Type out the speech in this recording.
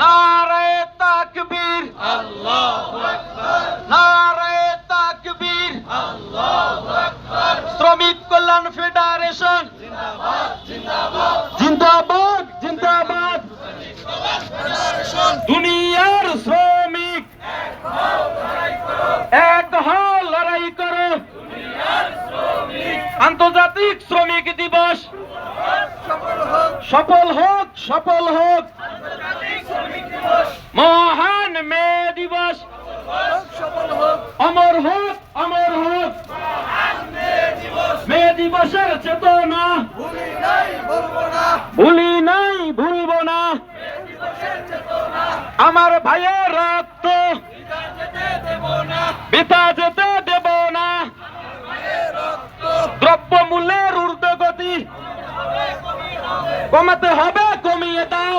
নারায় তাকবীর। আল্লাহ আন্তর্জাতিক শ্রমিক দিবস। সফল হোক সফল হোক। মহান মে দিবস। অমর হোক অমর হোক। মে দিবসের চেতনা। ভুলি নাই, ভুলবো না। আমার ভাইয়ের রক্ত। বিতা কমাতে হবে কমিয়ে দাও।